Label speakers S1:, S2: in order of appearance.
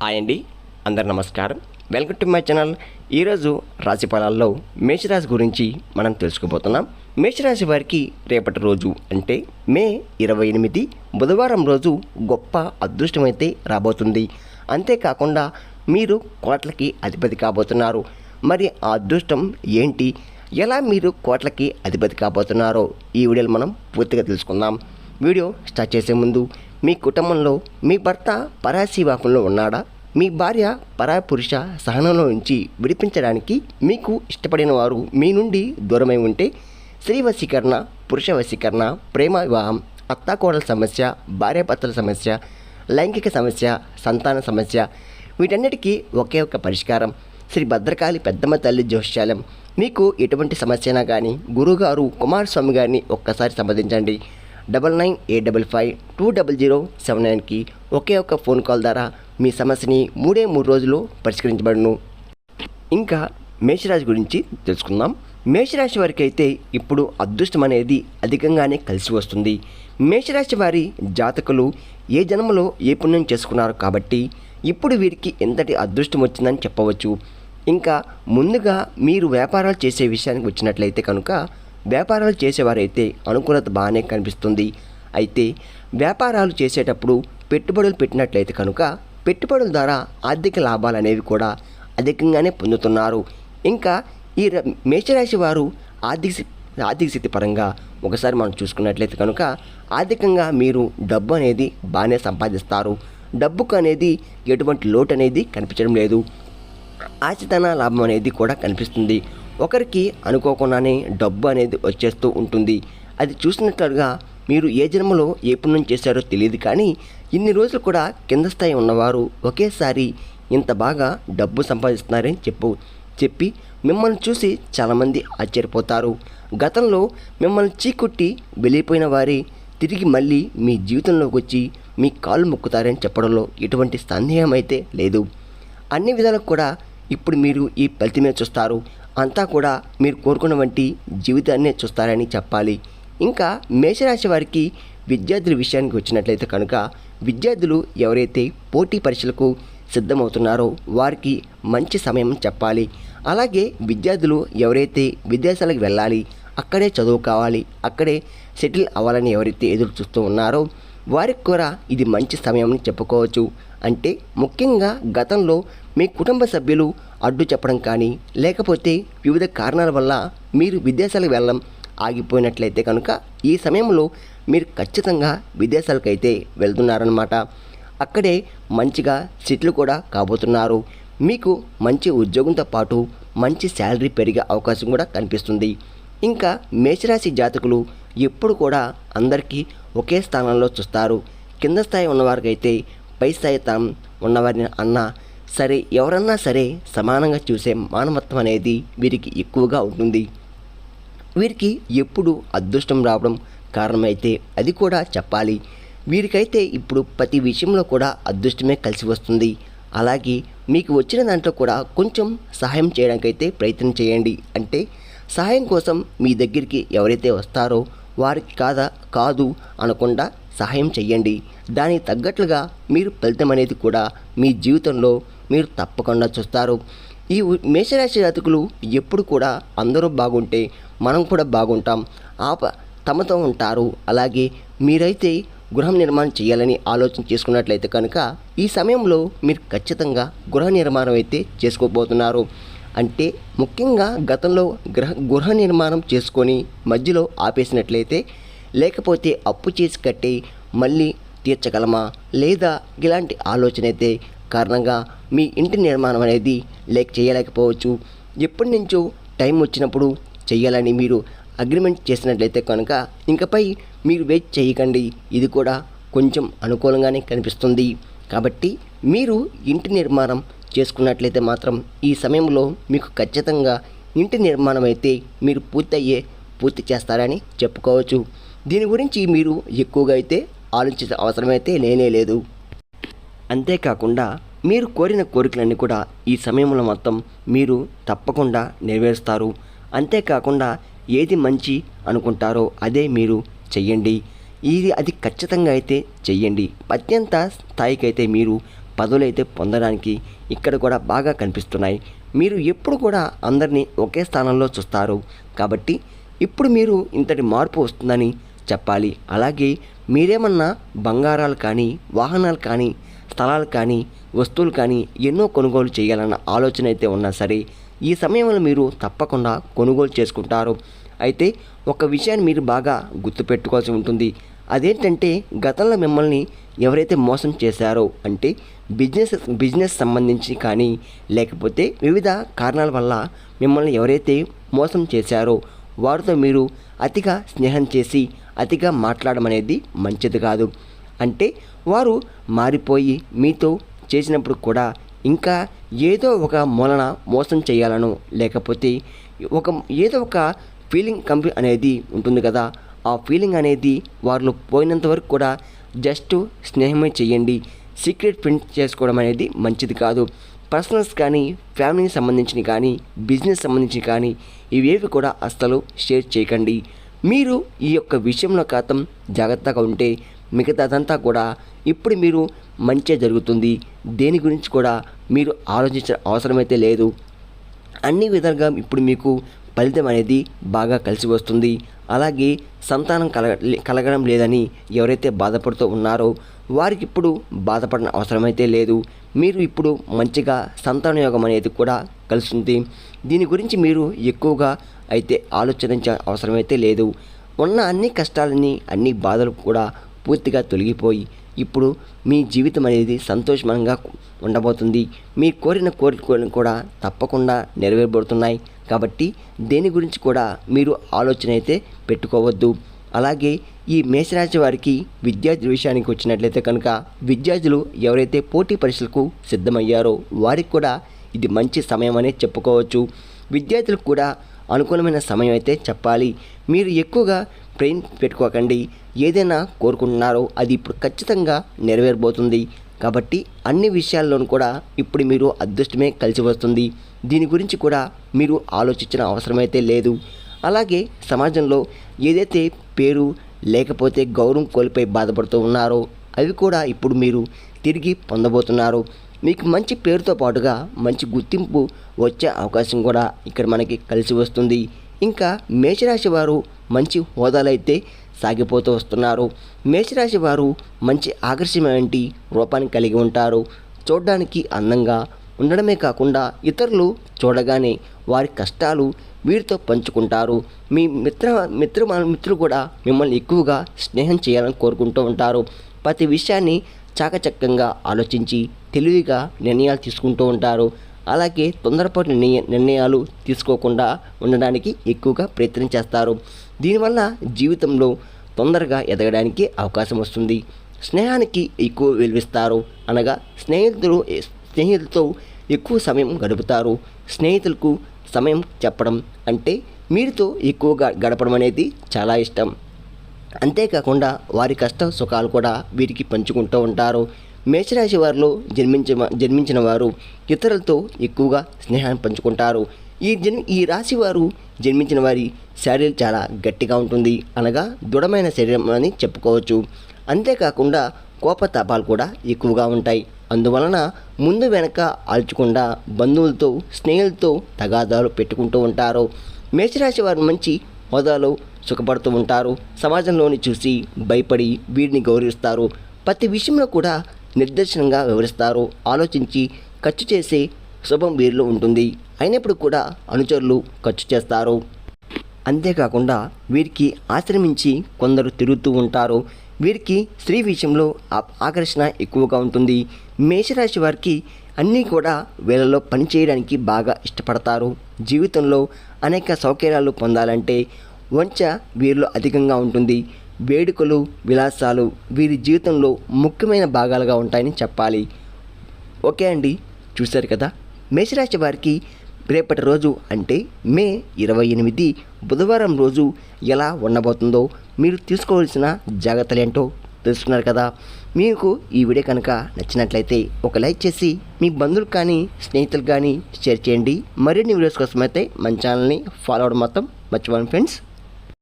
S1: Hi అండి అందరు నమస్కారం. వెల్కమ్ టు మై ఛానల్ ఈరోజు రాశి ఫలాల్లో మేషరాశి గురించి మనం తెలుసుకోబోతున్నాం. మేషరాశి వారికి రేపటి రోజు అంటే మే ఇరవై ఎనిమిది బుధవారం రోజు గొప్ప అదృష్టమైతే రాబోతుంది. అంతేకాకుండా మీరు కోట్లకి అధిపతి కాబోతున్నారు. మరి ఆ అదృష్టం ఏంటి? ఎలా మీరు కోట్లకి అధిపతి కాబోతున్నారో ఈ వీడియోలో మనం పూర్తిగా తెలుసుకుందాం. వీడియో స్టార్ట్ చేసే ముందు మీ కుటుంబంలో మీ భర్త పరాశీవాకంలో ఉన్నాడా? మీ భార్య పరాయ పురుష సహనంలో నుంచి విడిపించడానికి మీకు ఇష్టపడిన వారు మీ నుండి దూరమై ఉంటే స్త్రీ వశీకరణ పురుష వశీకరణ ప్రేమ వివాహం అత్తాకోడల సమస్య భార్యాభర్తల సమస్య లైంగిక సమస్య సంతాన సమస్య వీటన్నిటికీ ఒకే ఒక పరిష్కారం. శ్రీ భద్రకాళి పెద్దమ్మ తల్లి జోష్యాలయం మీకు ఎటువంటి సమస్యనా కానీ గురుగారు కుమారస్వామి గారిని ఒక్కసారి సంప్రదించండి. Double nine eight double five two double zero seven నైన్కి ఒకే ఒక ఫోన్ కాల్ ద్వారా మీ సమస్యని మూడే మూడు రోజుల్లో పరిష్కరించబడును. ఇంకా మేషరాశి గురించి తెలుసుకుందాం. మేషరాశి వారికి అయితే ఇప్పుడు అదృష్టం అనేది అధికంగానే కలిసి వస్తుంది. మేషరాశి వారి జాతకులు ఏ జన్మలో ఏ పుణ్యం చేసుకున్నారు కాబట్టి ఇప్పుడు వీరికి ఎంతటి అదృష్టం వచ్చిందని చెప్పవచ్చు. ఇంకా ముందుగా మీరు వ్యాపారాలు చేసే విషయానికి వచ్చినట్లయితే కనుక వ్యాపారాలు చేసేవారైతే అనుకూలత బాగానే కనిపిస్తుంది. అయితే వ్యాపారాలు చేసేటప్పుడు పెట్టుబడులు పెట్టినట్లయితే కనుక పెట్టుబడుల ద్వారా ఆర్థిక లాభాలు అనేవి కూడా అధికంగానే పొందుతున్నారు. ఇంకా ఈ ర- మేషరాశి వారు ఆర్థిక ఆర్థిక స్థితి పరంగా ఒకసారి మనం చూసుకున్నట్లయితే కనుక ఆర్థికంగా మీరు డబ్బు అనేది బాగానే సంపాదిస్తారు. డబ్బుకు అనేది ఎటువంటి లోటు అనేది కనిపించడం లేదు. ఆచితన లాభం అనేది కూడా కనిపిస్తుంది. ఒకరికి అనుకోకుండానే డబ్బు అనేది వచ్చేస్తూ ఉంటుంది. అది చూసినట్లుగా మీరు ఏ జన్మలో ఏ పుణ్యం చేశారో తెలియదు కానీ ఇన్ని రోజులు కూడా కింద స్థాయి ఉన్నవారు ఒకేసారి ఇంత బాగా డబ్బు సంపాదిస్తున్నారని చెప్పు చెప్పి మిమ్మల్ని చూసి చాలామంది ఆశ్చర్యపోతారు. గతంలో మిమ్మల్ని చీకొట్టి వెళ్ళిపోయిన వారి తిరిగి మళ్ళీ మీ జీవితంలోకి వచ్చి మీ కాళ్ళు మొక్కుతారని చెప్పడంలో ఎటువంటి సందేహం అయితే లేదు. అన్ని విధాలకు కూడా ఇప్పుడు మీరు ఈ ఫలితమే చూస్తారు. అంతా కూడా మీరు కోరుకున్న వంటి జీవితాన్నే చూస్తారని చెప్పాలి. ఇంకా మేషరాశి వారికి విద్యార్థుల విషయానికి వచ్చినట్లయితే కనుక విద్యార్థులు ఎవరైతే పోటీ పరీక్షలకు సిద్ధమవుతున్నారో వారికి మంచి సమయం చెప్పాలి. అలాగే విద్యార్థులు ఎవరైతే విదేశాలకు వెళ్ళాలి అక్కడే చదువు కావాలి అక్కడే సెటిల్ అవ్వాలని ఎవరైతే ఎదురు చూస్తూ ఉన్నారో వారికి కూడా ఇది మంచి సమయం అని చెప్పుకోవచ్చు. అంటే ముఖ్యంగా గతంలో మీ కుటుంబ సభ్యులు అడ్డు చెప్పడం కానీ లేకపోతే వివిధ కారణాల వల్ల మీరు విదేశాలకు వెళ్ళడం ఆగిపోయినట్లయితే కనుక ఈ సమయంలో మీరు ఖచ్చితంగా విదేశాలకైతే వెళ్తున్నారనమాట అక్కడే మంచిగా సెటిల్ కూడా కాబోతున్నారు. మీకు మంచి ఉద్యోగంతో పాటు మంచి శాలరీ పెరిగే అవకాశం కూడా కనిపిస్తుంది. ఇంకా మేషరాశి జాతకులు ఎప్పుడు కూడా అందరికీ ఒకే స్థానంలో చూస్తారు. కింద స్థాయి ఉన్నవారికైతే పై స్థాయి తాం ఉన్నవారిని అన్నా సరే ఎవరన్నా సరే సమానంగా చూసే మానవత్వం అనేది వీరికి ఎక్కువగా ఉంటుంది. వీరికి ఎప్పుడు అదృష్టం రావడం కారణమైతే అది కూడా చెప్పాలి. వీరికైతే ఇప్పుడు ప్రతి విషయంలో కూడా అదృష్టమే కలిసి వస్తుంది. అలాగే మీకు వచ్చిన దాంట్లో కూడా కొంచెం సహాయం చేయడానికైతే ప్రయత్నం చేయండి. అంటే సహాయం కోసం మీ దగ్గరికి ఎవరైతే వస్తారో వారికి కాదా కాదు అనకుండా సహాయం చేయండి దానికి తగ్గట్లుగా మీరు ఫలితం అనేది కూడా మీ జీవితంలో మీరు తప్పకుండా చూస్తారు. ఈ ఉ- మేషరాశి జాతకులు ఎప్పుడు కూడా అందరూ బాగుంటే మనం కూడా బాగుంటాం. ఆప తమతో ఉంటారు. అలాగే మీరైతే గృహం నిర్మాణం చేయాలని ఆలోచన చేసుకున్నట్లయితే కనుక ఈ సమయంలో మీరు ఖచ్చితంగా గృహ నిర్మాణం అయితే చేసుకోబోతున్నారు. అంటే ముఖ్యంగా గతంలో గృహ గృహ నిర్మాణం చేసుకొని మధ్యలో ఆపేసినట్లయితే లేకపోతే అప్పు చేసి కట్టి మళ్ళీ తీర్చగలమా? లేదా ఇలాంటి ఆలోచన అయితే కారణంగా మీ ఇంటి నిర్మాణం అనేది లేక చేయలేకపోవచ్చు. ఎప్పటి నుంచో టైం వచ్చినప్పుడు చేయాలని మీరు అగ్రిమెంట్ చేసినట్లయితే కనుక ఇంకపై మీరు వెయిట్ చేయకండి. ఇది కూడా కొంచెం అనుకూలంగానే కనిపిస్తుంది. కాబట్టి మీరు ఇంటి నిర్మాణం చేసుకున్నట్లయితే మాత్రం ఈ సమయంలో మీకు ఖచ్చితంగా ఇంటి నిర్మాణం అయితే మీరు పూర్తయ్యే పూర్తి చేస్తారని చెప్పుకోవచ్చు. దీని గురించి మీరు ఎక్కువగా అయితే ఆలోచించే అవసరమైతే లేనే లేదు. అంతేకాకుండా మీరు కోరిన కోరికలన్నీ కూడా ఈ సమయంలో మొత్తం మీరు తప్పకుండా నెరవేరుస్తారు. అంతేకాకుండా ఏది మంచి అనుకుంటారో అదే మీరు చెయ్యండి. ఇది అది ఖచ్చితంగా అయితే చెయ్యండి. అత్యంత స్థాయికి అయితే మీరు పదవులు అయితే పొందడానికి ఇక్కడ కూడా బాగా కనిపిస్తున్నాయి. మీరు ఎప్పుడు కూడా అందరినీ ఒకే స్థానంలో చూస్తారు. కాబట్టి ఇప్పుడు మీరు ఇంతటి మార్పు వస్తుందని చెప్పాలి. అలాగే మీరేమన్నా బంగారాలు కానీ వాహనాలు కానీ స్థలాలు కానీ వస్తువులు కానీ ఎన్నో కొనుగోలు చేయాలన్న ఆలోచన అయితే ఉన్నా సరే ఈ సమయంలో మీరు తప్పకుండా కొనుగోలు చేసుకుంటారు. అయితే ఒక విషయాన్ని మీరు బాగా గుర్తుపెట్టుకోవాల్సి ఉంటుంది. అదేంటంటే గతంలో మిమ్మల్ని ఎవరైతే మోసం చేశారో అంటే బిజినెస్ బిజినెస్ సంబంధించి కానీ లేకపోతే వివిధ కారణాల వల్ల మిమ్మల్ని ఎవరైతే మోసం చేశారో వారితో మీరు అతిగా స్నేహం చేసి అతిగా మాట్లాడడం అనేది మంచిది కాదు. అంటే వారు మారిపోయి మీతో చేసినప్పుడు కూడా ఇంకా ఏదో ఒక మూలన మోసం చేయాలను. లేకపోతే ఒక ఏదో ఒక ఫీలింగ్ కంపెనీ అనేది ఉంటుంది కదా. ఆ ఫీలింగ్ అనేది వాళ్ళు పోయినంత వరకు కూడా జస్ట్ స్నేహమే చేయండి. సీక్రెట్ ప్రింట్ చేసుకోవడం అనేది మంచిది కాదు. పర్సనల్స్ కానీ ఫ్యామిలీకి సంబంధించిన కానీ బిజినెస్ సంబంధించి కానీ ఇవేవి కూడా అస్సలు షేర్ చేయకండి. మీరు ఈ యొక్క విషయంలో కాతం జాగ్రత్తగా ఉంటే మిగతాదంతా కూడా ఇప్పుడు మీరు మంచిగా జరుగుతుంది. దేని గురించి కూడా మీరు ఆలోచించిన అవసరమైతే లేదు. అన్ని విధాలుగా ఇప్పుడు మీకు ఫలితం అనేది బాగా కలిసి వస్తుంది. అలాగే సంతానం కలగ కలగడం లేదని ఎవరైతే బాధపడుతూ ఉన్నారో వారికి ఇప్పుడు బాధపడిన అవసరమైతే లేదు. మీరు ఇప్పుడు మంచిగా సంతాన యోగం అనేది కూడా కలుస్తుంది. దీని గురించి మీరు ఎక్కువగా అయితే ఆలోచించ అవసరమైతే లేదు. ఉన్న అన్ని కష్టాలని అన్ని బాధలు కూడా పూర్తిగా తొలగిపోయి ఇప్పుడు మీ జీవితం అనేది సంతోషంగా ఉండబోతుంది. మీ కోరిన కోరికలు కూడా తప్పకుండా నెరవేరబడుతున్నాయి. కాబట్టి దేని గురించి కూడా మీరు ఆలోచన అయితే పెట్టుకోవద్దు. అలాగే ఈ మేషరాశి వారికి విద్యార్థుల విషయానికి వచ్చినట్లయితే కనుక విద్యార్థులు ఎవరైతే పోటీ పరీక్షలకు సిద్ధమయ్యారో వారికి కూడా ఇది మంచి సమయం అనే చెప్పుకోవచ్చు. విద్యార్థులకు కూడా అనుకూలమైన సమయం అయితే చెప్పాలి. మీరు ఎక్కువగా ప్రేమ్ పెట్టుకోకండి. ఏదైనా కోరుకుంటున్నారో అది ఇప్పుడు ఖచ్చితంగా నెరవేరబోతుంది. కాబట్టి అన్ని విషయాల్లోనూ కూడా ఇప్పుడు మీరు అదృష్టమే కలిసి వస్తుంది దీని గురించి కూడా మీరు ఆలోచించిన అవసరమైతే లేదు. అలాగే సమాజంలో ఏదైతే పేరు లేకపోతే గౌరవం కోల్పోయి బాధపడుతూ ఉన్నారో అవి కూడా ఇప్పుడు మీరు తిరిగి పొందబోతున్నారు. మీకు మంచి పేరుతో పాటుగా మంచి గుర్తింపు వచ్చే అవకాశం కూడా ఇక్కడ మనకి కలిసి వస్తుంది. ఇంకా మేషరాశి వారు మంచి హోదాలైతే సాగిపోతూ వస్తున్నారు. మేషరాశి వారు మంచి ఆకర్షమైన రూపాన్ని కలిగి ఉంటారు. చూడడానికి అందంగా ఉండడమే కాకుండా ఇతరులు చూడగానే వారి కష్టాలు వీరితో పంచుకుంటారు. మీ మిత్ర మిత్ర మిత్రులు కూడా మిమ్మల్ని ఎక్కువగా స్నేహం చేయాలని కోరుకుంటూ ఉంటారు. ప్రతి విషయాన్ని చాకచక్యంగా ఆలోచించి తెలివిగా నిర్ణయాలు తీసుకుంటూ ఉంటారు. అలాగే తొందరపాటు నిర్ణయ నిర్ణయాలు తీసుకోకుండా ఉండడానికి ఎక్కువగా ప్రయత్నం చేస్తారు. దీనివల్ల జీవితంలో తొందరగా ఎదగడానికి అవకాశం వస్తుంది. స్నేహానికి ఎక్కువ విలువిస్తారు. అనగా స్నేహితులు స్నేహితులతో ఎక్కువ సమయం గడుపుతారు. స్నేహితులకు సమయం చెప్పడం అంటే మీరుతో ఎక్కువగా గడపడం అనేది చాలా ఇష్టం. అంతేకాకుండా వారి కష్ట సుఖాలు కూడా వీరికి పంచుకుంటూ ఉంటారు. మేషరాశి వారిలో జన్మించ జన్మించిన వారు ఇతరులతో ఎక్కువగా స్నేహాన్ని పంచుకుంటారు. ఈ జన్ ఈ రాశి వారు జన్మించిన వారి శరీరం చాలా గట్టిగా ఉంటుంది. అనగా దృఢమైన శరీరం అని చెప్పుకోవచ్చు. అంతేకాకుండా కోపతాపాలు కూడా ఎక్కువగా ఉంటాయి. అందువలన ముందు వెనక ఆల్చకుండా బంధువులతో స్నేహితులతో తగాదాలు పెట్టుకుంటూ ఉంటారు. మేషరాశి వారి మంచి హోదాలో సుఖపడుతూ ఉంటారు. సమాజంలోని చూసి భయపడి వీరిని గౌరవిస్తారు. ప్రతి విషయంలో కూడా నిర్దేశనంగా వివరిస్తారు. ఆలోచించి ఖర్చు చేసే శుభం వీరిలో ఉంటుంది. అయినప్పుడు కూడా అనుచరులు ఖర్చు చేస్తారు. అంతేకాకుండా వీరికి ఆశ్రమించి కొందరు తిరుగుతూ ఉంటారు. వీరికి స్త్రీ విషయంలో ఆ- ఆకర్షణ ఎక్కువగా ఉంటుంది. మేషరాశి వారికి అన్నీ కూడా వీళ్ళలో పనిచేయడానికి బాగా ఇష్టపడతారు. జీవితంలో అనేక సౌకర్యాలు పొందాలంటే వంచ వీరిలో అధికంగా ఉంటుంది. వేడుకలు విలాసాలు వీరి జీవితంలో ముఖ్యమైన భాగాలుగా ఉంటాయని చెప్పాలి. ఓకే అండి చూశారు కదా? మేషరాశి వారికి రేపటి రోజు అంటే మే ఇరవై ఎనిమిది బుధవారం రోజు ఎలా ఉండబోతుందో మీరు తీసుకోవాల్సిన జాగ్రత్తలు ఏంటో తెలుసుకున్నారు కదా? మీకు ఈ వీడియో కనుక నచ్చినట్లయితే ఒక లైక్ చేసి మీ బంధువులు కానీ స్నేహితులు కానీ షేర్ చేయండి. మరిన్ని వీడియోస్ కోసం అయితే మన ఛానల్ని ఫాలో అవ్వడం మొత్తం మర్చిపోండి ఫ్రెండ్స్.